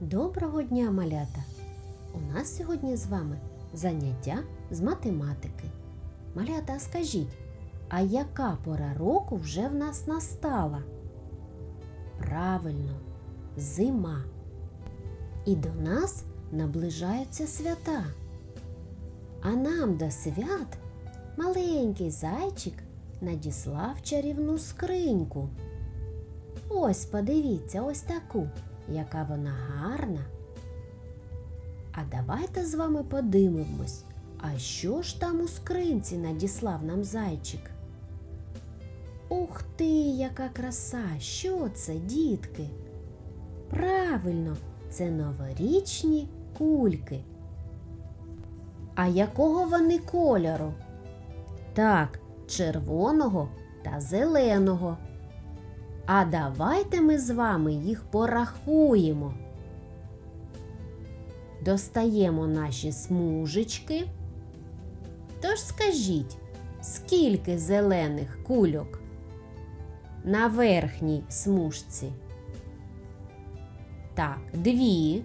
Доброго дня, малята! У нас сьогодні з вами заняття з математики. Малята, скажіть, а яка пора року вже в нас настала? Правильно, зима. І до нас наближаються свята. А нам до свят маленький зайчик надіслав чарівну скриньку. Ось подивіться, ось таку, яка вона гарна. А давайте з вами подивимось, а що ж там у скринці надіслав нам зайчик? Ух ти, яка краса! Що це, дітки? Правильно, це новорічні кульки. А якого вони кольору? Так, червоного та зеленого. А давайте ми з вами їх порахуємо. Достаємо наші смужечки. Тож скажіть, скільки зелених кульок на верхній смужці? Так, дві.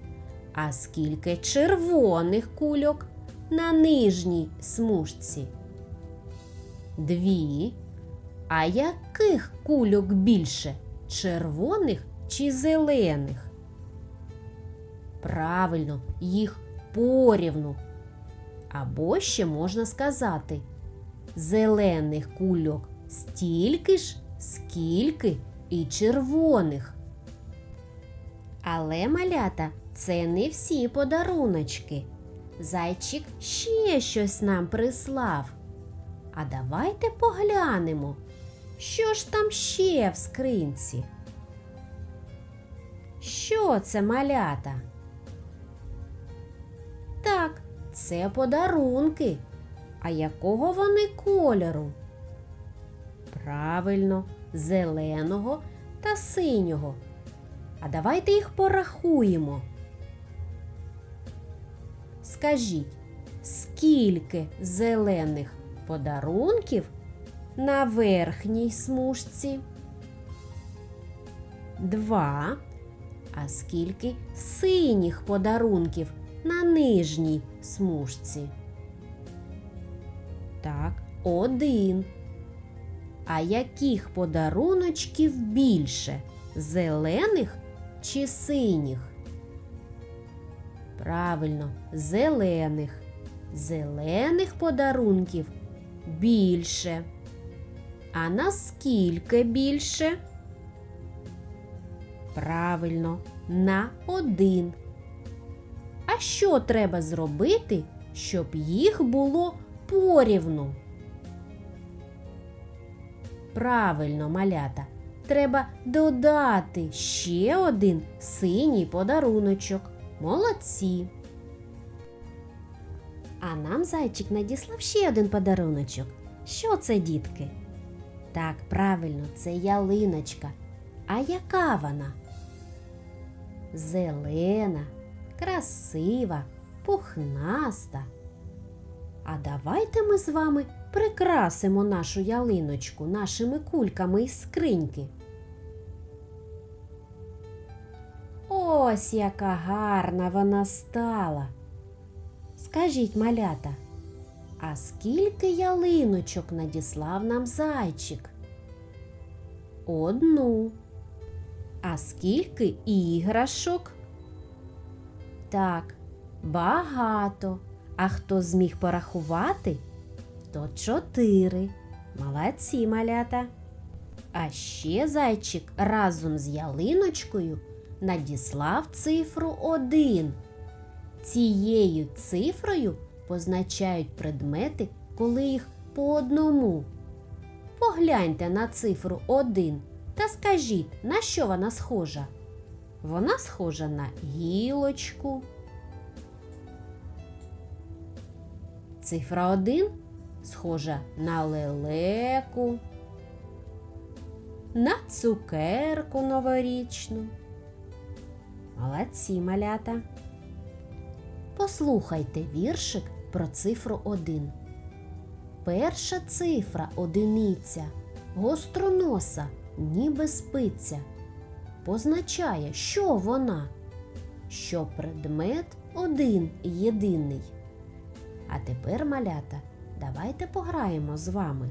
А скільки червоних кульок на нижній смужці? Дві. А яких кульок більше? Червоних чи зелених? Правильно, їх порівну. Або ще можна сказати, зелених кульок стільки ж, скільки і червоних. Але малята це не всі подаруночки. Зайчик ще щось нам прислав. А давайте поглянемо, що ж там ще в скринці. Що це малята? Так, це подарунки. А якого вони кольору? Правильно, зеленого та синього. А давайте їх порахуємо. Скажіть, скільки зелених подарунків на верхній смужці? Два. А скільки синіх подарунків на нижній смужці? Так, один. А яких подаруночків більше? Зелених чи синіх? Правильно, зелених. Зелених подарунків більше. А наскільки більше? Правильно, на один. А що треба зробити, щоб їх було порівну? Правильно, малята. Треба додати ще один синій подаруночок. Молодці. А нам зайчик надіслав ще один подаруночок. Що це, дітки? Так, правильно, це ялиночка. А яка вона? Зелена, красива, пухнаста. А давайте ми з вами прикрасимо нашу ялиночку нашими кульками із скриньки. Ось яка гарна вона стала. Скажіть, малята, а скільки ялиночок надіслав нам зайчик? Одну. А скільки іграшок? Так, багато. А хто зміг порахувати? То чотири. Молодці малята. А ще зайчик разом з ялиночкою надіслав цифру один. Цією цифрою позначають предмети, коли їх по одному. Погляньте на цифру 1 та скажіть, на що вона схожа? Вона схожа на гілочку. Цифра 1 схожа на лелеку, на цукерку новорічну. Молодці малята. Послухайте віршик про цифру 1. Перша цифра одиниця, гостроноса, ніби спиця. Позначає, що вона? що предмет один єдиний. А тепер, малята, давайте пограємо з вами.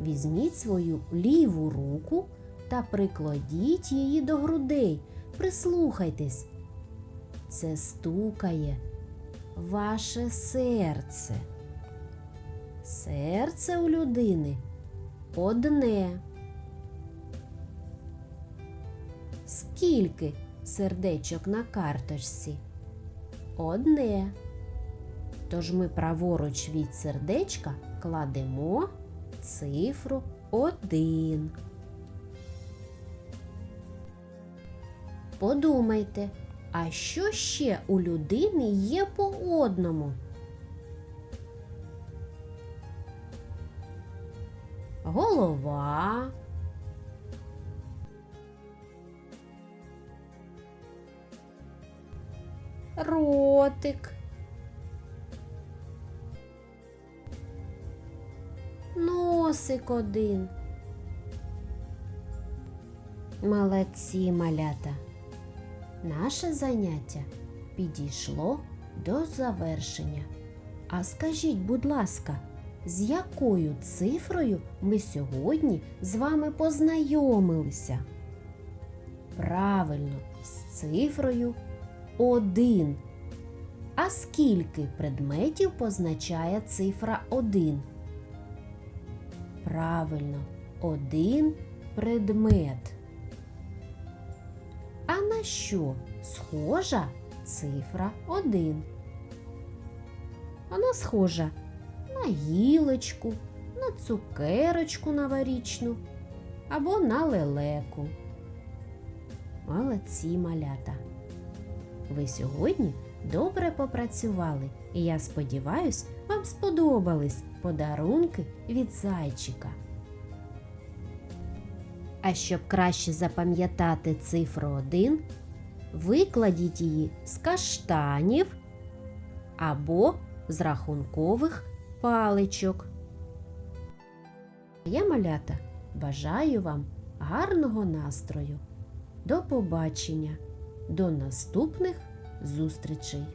Візьміть свою ліву руку та прикладіть її до грудей. Прислухайтесь. Це стукає ваше серце. Серце у людини одне. Скільки сердечок на карточці? Одне. Тож ми праворуч від сердечка кладемо цифру 1. Подумайте, а що ще у людини є по одному? Голова. Ротик. Носик один. Молодці малята. Наше заняття підійшло до завершення. А скажіть, будь ласка, з якою цифрою ми сьогодні з вами познайомилися? Правильно, з цифрою 1. А скільки предметів позначає цифра 1? Правильно, один предмет. А на що схожа цифра 1? Вона схожа на гілочку, на цукерочку новорічну або на лелеку. Молодці малята! Ви сьогодні добре попрацювали, і я сподіваюсь, вам сподобались подарунки від зайчика. А щоб краще запам'ятати цифру 1, викладіть її з каштанів або з рахункових паличок. Я малята бажаю вам гарного настрою. До побачення, до наступних зустрічей!